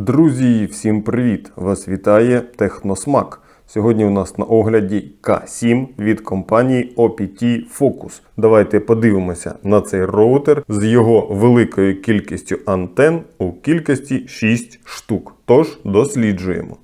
Друзі, всім привіт! Вас вітає Техносмак. Сьогодні у нас на огляді К7 від компанії OPT Focus. Давайте подивимося на цей роутер з його великою кількістю антен у кількості 6 штук. Тож досліджуємо.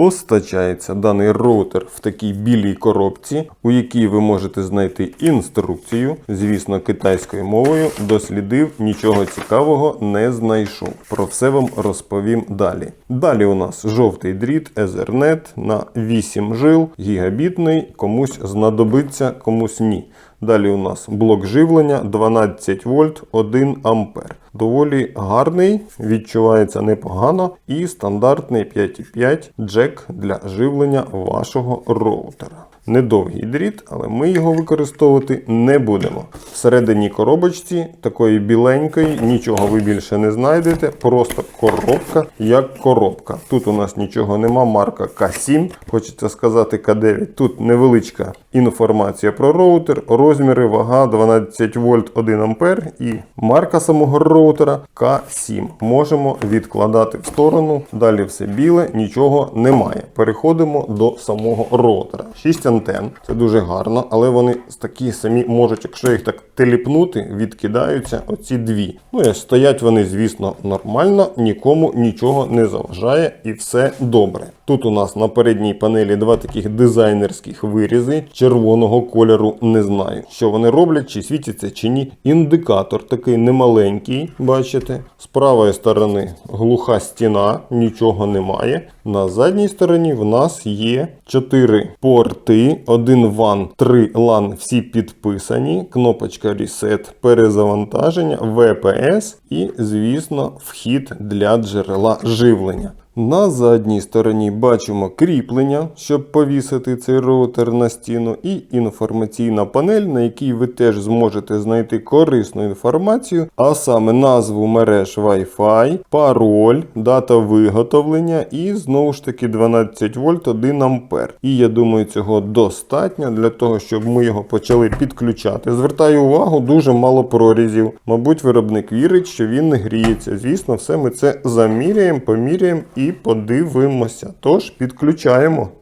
Постачається даний роутер в такій білій коробці, у якій ви можете знайти інструкцію. Звісно, китайською мовою дослідив, нічого цікавого не знайшов. Про все вам розповім далі. Далі у нас жовтий дріт Ethernet на 8 жил, гігабітний, комусь знадобиться, комусь ні. Далі у нас блок живлення 12 вольт 1 ампер. Доволі гарний, відчувається непогано і стандартний 5,5 джек для живлення вашого роутера. Недовгий дріт, але ми його використовувати не будемо. Всередині коробочці такої біленької, нічого ви більше не знайдете, просто коробка як коробка. Тут у нас нічого нема, марка К7, хочеться сказати К9. Тут невеличка інформація про роутер, розміри, вага 12 вольт 1 ампер і марка самого роутера К7. Можемо відкладати в сторону. Далі все біле, нічого немає. Переходимо до самого роутера. 6 антен, це дуже гарно, але вони такі самі можуть, якщо їх так теліпнути, відкидаються оці дві. Ну і стоять вони, звісно, нормально, нікому нічого не заважає і все добре. Тут у нас на передній панелі два таких дизайнерських вирізи червоного кольору. Не знаю, що вони роблять, чи світяться, чи ні. Індикатор такий немаленький, бачите. З правої сторони глуха стіна, нічого немає. На задній стороні в нас є 4 порти, один ван, 3 LAN, всі підписані. Кнопочка Reset, перезавантаження, VPS і, звісно, вхід для джерела живлення. На задній стороні бачимо кріплення, щоб повісити цей роутер на стіну, і інформаційна панель, на якій ви теж зможете знайти корисну інформацію, а саме назву мереж Wi-Fi, пароль, дата виготовлення і знову ж таки 12 вольт 1 ампер. І я думаю, цього достатньо для того, щоб ми його почали підключати. Звертаю увагу, дуже мало прорізів. Мабуть, виробник вірить, що він не гріється. Звісно, все ми це заміряємо, поміряємо і подивимося. Тож підключаємо.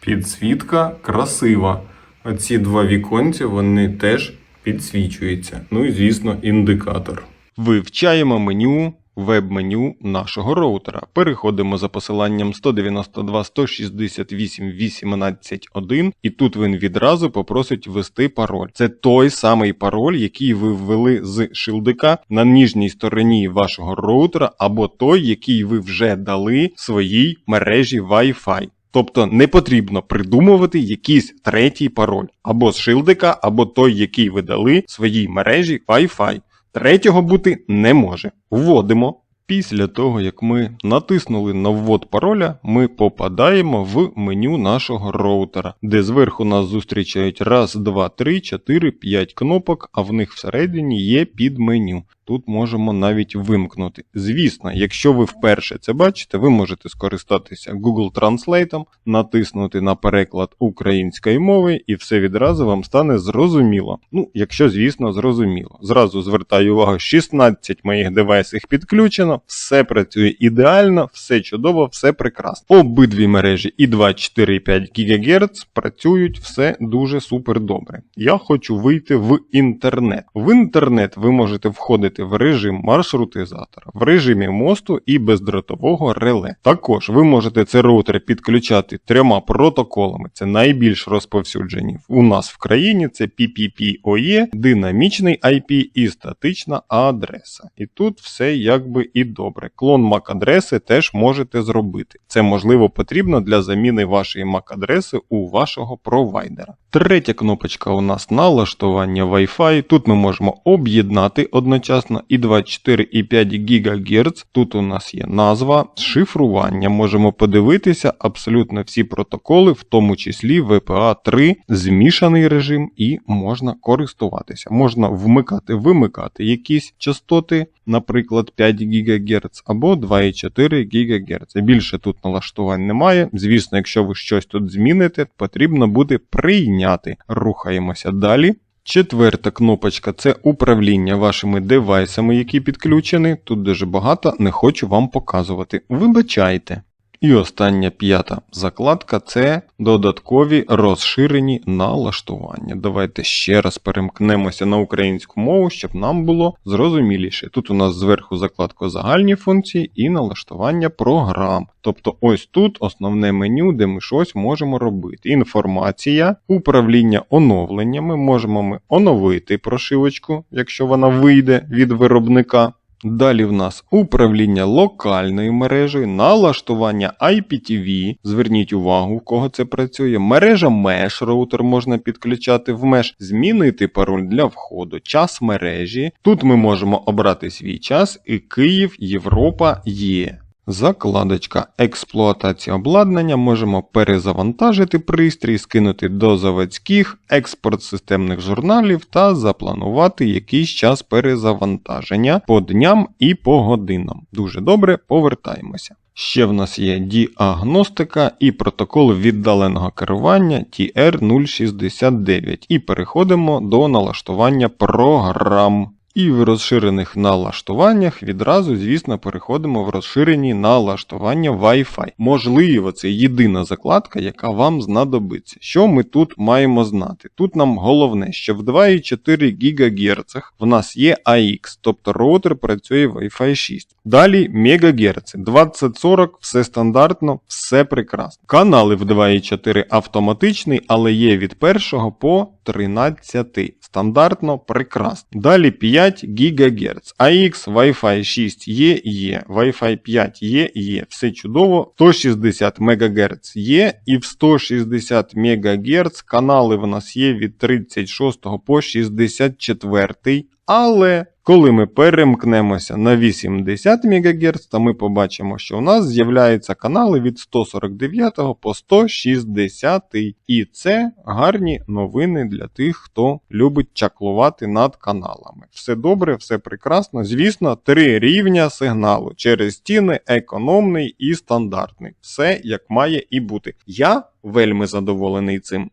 Підсвітка красива. Оці два віконці вони теж підсвічуються. Ну і звісно, індикатор. Вивчаємо меню. Веб-меню нашого роутера. Переходимо за посиланням 192.168.18.1 і тут він відразу попросить ввести пароль. Це той самий пароль, який ви ввели з шилдика на нижній стороні вашого роутера, або той, який ви вже дали своїй мережі Wi-Fi. Тобто не потрібно придумувати якийсь третій пароль або з шилдика, або той, який ви дали своїй мережі Wi-Fi. Третього бути не може. Вводимо. Після того, як ми натиснули на ввод пароля, ми попадаємо в меню нашого роутера, де зверху нас зустрічають раз, два, три, чотири, п'ять кнопок, а в них всередині є підменю. Тут можемо навіть вимкнути. Звісно, якщо ви вперше це бачите, ви можете скористатися Google Translate, натиснути на переклад української мови, і все відразу вам стане зрозуміло. Ну, якщо, звісно, зрозуміло. Зразу звертаю увагу, 16 моїх девайсів підключено, все працює ідеально, все чудово, все прекрасно. Обидві мережі і 2, 4 і 5 ГГц працюють все дуже супер добре. Я хочу вийти в інтернет. В інтернет ви можете входити в режим маршрутизатора, в режимі мосту і бездротового реле. Також ви можете цей роутер підключати трьома протоколами. Це найбільш розповсюджені у нас в країні. Це PPPoE, динамічний IP і статична адреса. І тут все якби і добре. Клон MAC-адреси теж можете зробити. Це можливо потрібно для заміни вашої MAC-адреси у вашого провайдера. Третя кнопочка у нас налаштування Wi-Fi. Тут ми можемо об'єднати одночасно і 24 і 5 ГГц. Тут у нас є назва, шифрування. Можемо подивитися абсолютно всі протоколи, в тому числі VPA 3, змішаний режим, і можна користуватися. Можна вмикати, вимикати якісь частоти, наприклад, 5 ГГц або 2,4 ГГц. Більше тут налаштувань немає. Звісно, якщо ви щось тут зміните, потрібно буде прийняти. Рухаємося далі. Четверта кнопочка це управління вашими девайсами, які підключені. Тут дуже багато, не хочу вам показувати. Вибачайте. І остання п'ята закладка це додаткові розширені налаштування. Давайте ще раз перемкнемося на українську мову, щоб нам було зрозуміліше. Тут у нас зверху закладка загальні функції і налаштування програм. Тобто ось тут основне меню, де ми щось можемо робити. Інформація, управління оновленнями. Можемо ми оновити прошивочку, якщо вона вийде від виробника. Далі в нас управління локальною мережею, налаштування IPTV. Зверніть увагу, в кого це працює. Мережа Mesh роутер можна підключати в Mesh, змінити пароль для входу, час мережі. Тут ми можемо обрати свій час і Київ, Європа є. Закладочка експлуатація обладнання можемо перезавантажити пристрій, скинути до заводських, експорт системних журналів та запланувати якийсь час перезавантаження по дням і по годинам. Дуже добре, повертаємося. Ще в нас є діагностика і протокол віддаленого керування TR069. І переходимо до налаштування програм. І в розширених налаштуваннях відразу, звісно, переходимо в розширені налаштування Wi-Fi. Можливо, це єдина закладка, яка вам знадобиться. Що ми тут маємо знати? Тут нам головне, що в 2,4 ГГц в нас є AX, тобто роутер працює Wi-Fi 6. Далі МГц, 2040, все стандартно, все прекрасно. Канали в 2,4 автоматичний, але є від 1 по 13. Стандартно прекрасно. Далі 5 ГГц. AX, Wi-Fi 6 є, є. Wi-Fi 5 є, є. Все чудово. 160 МГц є, і в 160 МГц канали в нас є від 36 по 64. Але коли ми перемкнемося на 80 МГц, то ми побачимо, що у нас з'являються канали від 149 по 160. І це гарні новини для тих, хто любить чаклувати над каналами. Все добре, все прекрасно. Звісно, три рівня сигналу через стіни, економний і стандартний. Все як має і бути. Я вельми задоволений цим.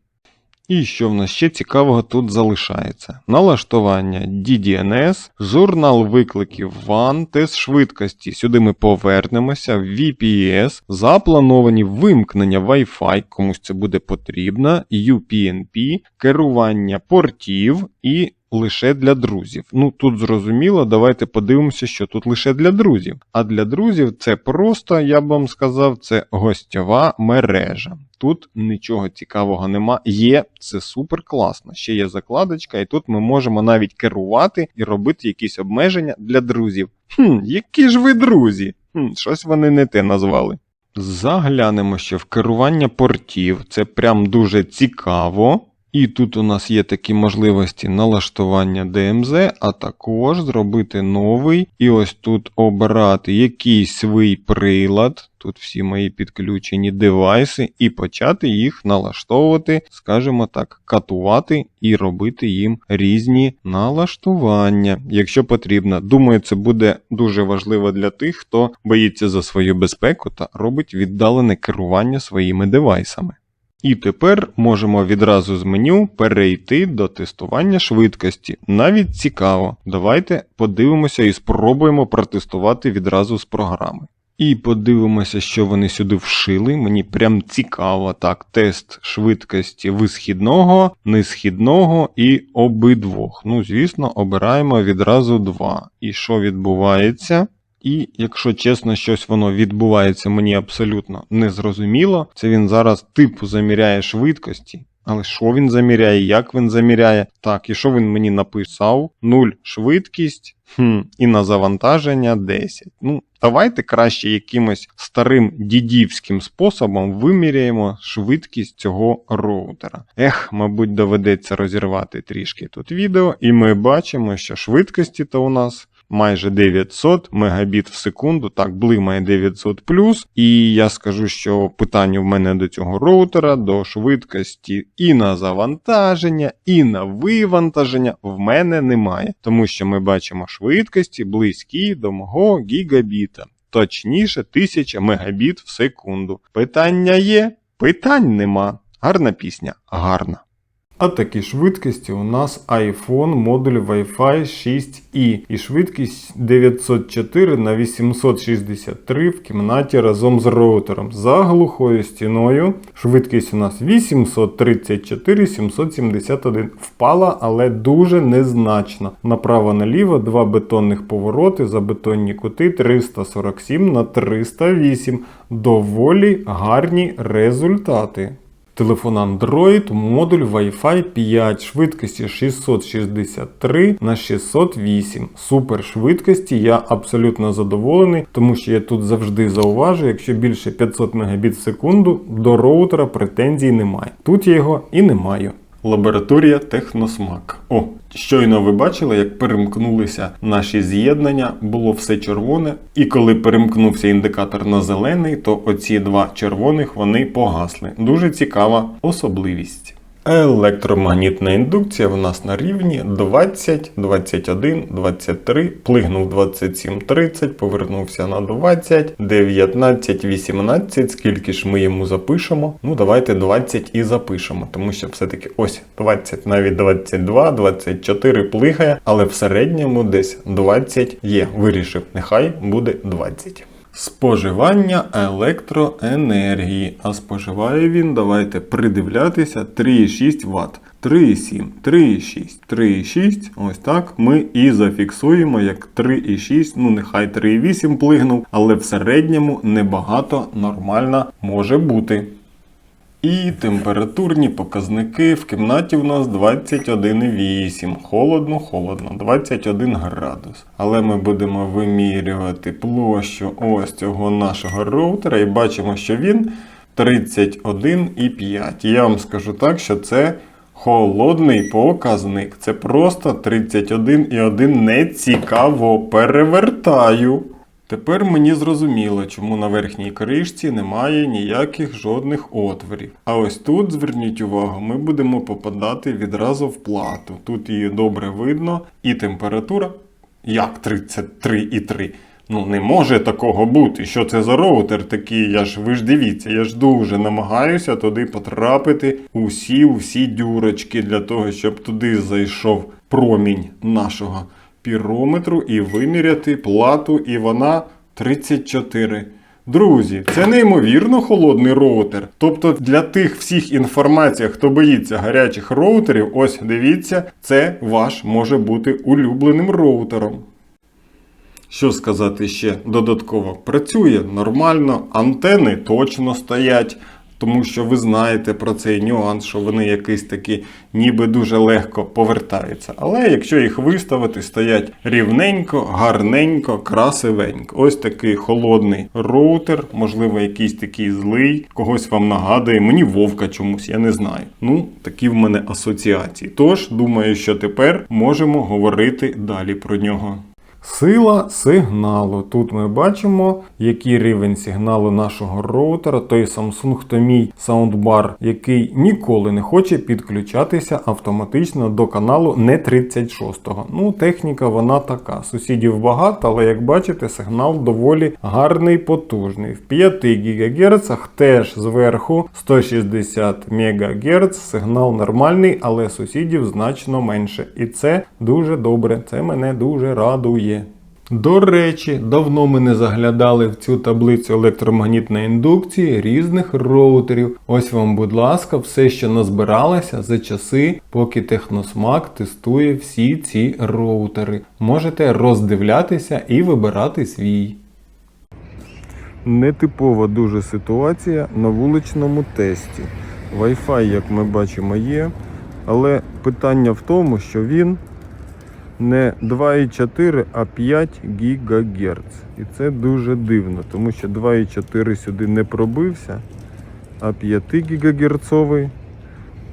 І що в нас ще цікавого тут залишається? Налаштування DDNS, журнал викликів WAN, тест швидкості. Сюди ми повернемося, VPS, заплановані вимкнення Wi-Fi, комусь це буде потрібно, UPnP, керування портів і лише для друзів. Ну тут зрозуміло, давайте подивимося, що тут лише для друзів. А для друзів це просто, я б вам сказав, це гостьова мережа. Тут нічого цікавого нема. Є, це супер класно. Ще є закладочка, і тут ми можемо навіть керувати і робити якісь обмеження для друзів. Хм, які ж ви друзі? Хм, щось вони не те назвали. Заглянемо ще в керування портів. Це прям дуже цікаво. І тут у нас є такі можливості налаштування DMZ, а також зробити новий. І ось тут обрати якийсь свій прилад. Тут всі мої підключені девайси, і почати їх налаштовувати, скажімо так, катувати і робити їм різні налаштування, якщо потрібно. Думаю, це буде дуже важливо для тих, хто боїться за свою безпеку та робить віддалене керування своїми девайсами. І тепер можемо відразу з меню перейти до тестування швидкості. Навіть цікаво. Давайте подивимося і спробуємо протестувати відразу з програми. І подивимося, що вони сюди вшили. Мені прям цікаво. Так, тест швидкості висхідного, несхідного і обидвох. Ну, звісно, обираємо відразу два. І що відбувається? І якщо чесно, щось воно відбувається мені абсолютно незрозуміло, це він зараз типу заміряє швидкості. Але що він заміряє, як він заміряє? Так, і що він мені написав? 0 швидкість хм, і на завантаження 10. Ну, давайте краще якимось старим дідівським способом виміряємо швидкість цього роутера. Ех, мабуть, доведеться розірвати трішки тут відео, і ми бачимо, що швидкості то у нас майже 900 мегабіт в секунду. Так, блимає 900 І я скажу, що питання в мене до цього роутера, до швидкості і на завантаження, і на вивантаження в мене немає. Тому що ми бачимо швидкості близькі до мого гігабіта. Точніше, 1000 мегабіт в секунду. Питання є? Питань нема. Гарна пісня, гарна. А такі швидкості у нас iPhone модуль Wi-Fi 6E і швидкість 904 на 863 в кімнаті разом з роутером. За глухою стіною швидкість у нас 834 771. Впала, але дуже незначно. Направо-наліво два бетонних повороти за бетонні кути 347 на 308. Доволі гарні результати. Телефон Android, модуль Wi-Fi 5, швидкості 663 на 608. Супер швидкості, я абсолютно задоволений, тому що я тут завжди зауважу, якщо більше 500 Мбіт в секунду, до роутера претензій немає. Тут я його і не маю. Лабораторія Техносмак. О, щойно ви бачили, як перемкнулися наші з'єднання, було все червоне. І коли перемкнувся індикатор на зелений, то оці два червоних вони погасли. Дуже цікава особливість. Електромагнітна індукція в нас на рівні 20, 21, 23, плигнув 27, 30, повернувся на 20, 19, 18. Скільки ж ми йому запишемо? Ну, давайте 20 і запишемо, тому що все-таки ось 20, навіть 22, 24 плигає, але в середньому десь 20 є. Вирішив, нехай буде 20. Споживання електроенергії. А споживає він, давайте придивлятися, 3,6 Вт. 3,7, 3,6, 3,6. Ось так ми і зафіксуємо як 3,6, ну нехай 3,8 плигнув, але в середньому небагато нормально може бути. І температурні показники в кімнаті в нас 21,8. Холодно, холодно, 21 градус. Але ми будемо вимірювати площу ось цього нашого роутера і бачимо, що він 31,5. Я вам скажу так, що це холодний показник. Це просто 31,1 нецікаво. Перевертаю. Тепер мені зрозуміло, чому на верхній кришці немає ніяких жодних отворів. А ось тут, зверніть увагу, ми будемо попадати відразу в плату. Тут її добре видно, і температура як 33,3. Ну не може такого бути. Що це за роутер такий? Я ж ви ж дивіться, я ж дуже намагаюся туди потрапити усі усі дюрочки для того, щоб туди зайшов промінь нашого пірометру і виміряти плату, і вона 34. Друзі, це неймовірно холодний роутер. Тобто для тих всіх інформацій, хто боїться гарячих роутерів, ось дивіться, це ваш може бути улюбленим роутером. Що сказати ще додатково? Працює нормально, антени точно стоять, тому що ви знаєте про цей нюанс, що вони якісь такі ніби дуже легко повертаються. Але якщо їх виставити, стоять рівненько, гарненько, красивенько. Ось такий холодний роутер, можливо, якийсь такий злий, когось вам нагадує. Мені вовка чомусь, я не знаю. Ну, такі в мене асоціації. Тож, думаю, що тепер можемо говорити далі про нього. Сила сигналу. Тут ми бачимо, який рівень сигналу нашого роутера, той Samsung мій саундбар, який ніколи не хоче підключатися автоматично до каналу не 36-го. Ну, техніка вона така. Сусідів багато, але як бачите, сигнал доволі гарний, потужний. В 5 ГГц теж зверху 160 МГц. Сигнал нормальний, але сусідів значно менше. І це дуже добре. Це мене дуже радує. До речі, давно ми не заглядали в цю таблицю електромагнітної індукції різних роутерів. Ось вам, будь ласка, все, що назбиралося за часи, поки Техносмак тестує всі ці роутери. Можете роздивлятися і вибирати свій. Нетипова дуже ситуація на вуличному тесті. Wi-Fi, як ми бачимо, є, але питання в тому, що він не 2,4, а 5 ГГц. І це дуже дивно, тому що 2,4 сюди не пробився, а 5 ГГц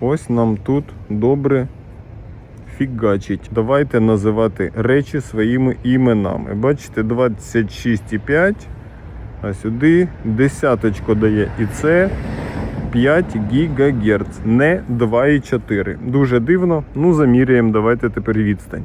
ось нам тут добре фігачить. Давайте називати речі своїми іменами. Бачите, 26,5, а сюди десяточку дає. І це 5 ГГц, не 2,4. Дуже дивно. Ну, заміряємо, давайте тепер відстань.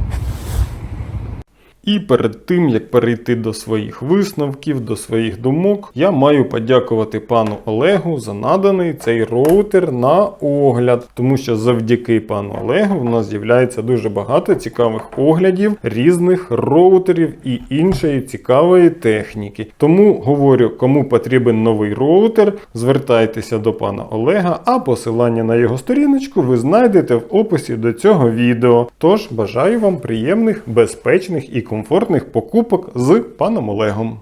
І перед тим як перейти до своїх висновків, до своїх думок, я маю подякувати пану Олегу за наданий цей роутер на огляд, тому що завдяки пану Олегу в нас з'являється дуже багато цікавих оглядів різних роутерів і іншої цікавої техніки. Тому говорю, кому потрібен новий роутер, звертайтеся до пана Олега, а посилання на його сторіночку ви знайдете в описі до цього відео. Тож бажаю вам приємних, безпечних і комфортних покупок з паном Олегом.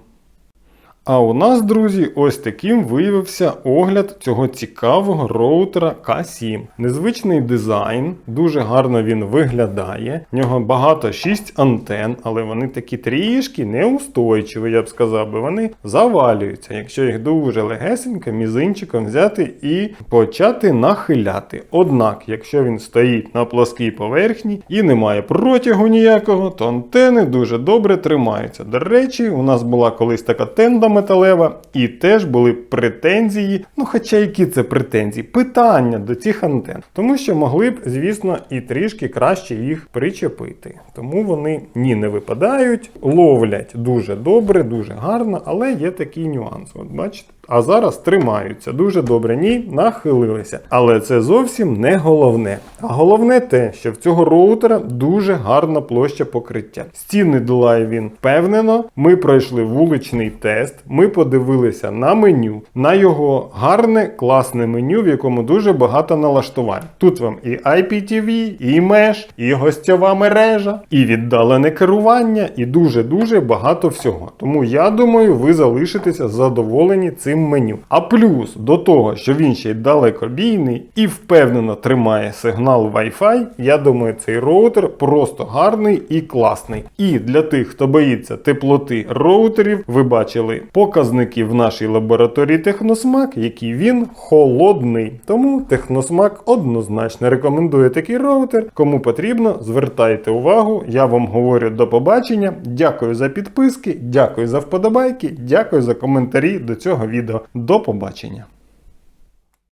А у нас, друзі, ось таким виявився огляд цього цікавого роутера K7. Незвичний дизайн, дуже гарно він виглядає. В нього багато 6 антен, але вони такі трішки неустойчиві, я б сказав, би вони завалюються, якщо їх дуже легесенько мізинчиком взяти і почати нахиляти. Однак, якщо він стоїть на плоскій поверхні і немає протягу ніякого, то антени дуже добре тримаються. До речі, у нас була колись така тенда металева, і теж були претензії. Ну, хоча які це претензії? Питання до цих антен. Тому що могли б, звісно, і трішки краще їх причепити. Тому вони ні не випадають, ловлять дуже добре, дуже гарно, але є такий нюанс. От бачите? А зараз тримаються дуже добре. Ні, нахилилися. Але це зовсім не головне. А головне те, що в цього роутера дуже гарна площа покриття. Стіни долає він впевнено. Ми пройшли вуличний тест. Ми подивилися на меню, на його гарне, класне меню, в якому дуже багато налаштувань. Тут вам і IPTV, і Mesh, і гостьова мережа, і віддалене керування, і дуже-дуже багато всього. Тому я думаю, ви залишитеся задоволені цим меню. А плюс до того, що він ще й далекобійний і впевнено тримає сигнал Wi-Fi, я думаю, цей роутер просто гарний і класний. І для тих, хто боїться теплоти роутерів, ви бачили показники в нашій лабораторії Техносмак, який він холодний. Тому Техносмак однозначно рекомендує такий роутер. Кому потрібно, звертайте увагу. Я вам говорю до побачення. Дякую за підписки, дякую за вподобайки, дякую за коментарі до цього відео. До побачення.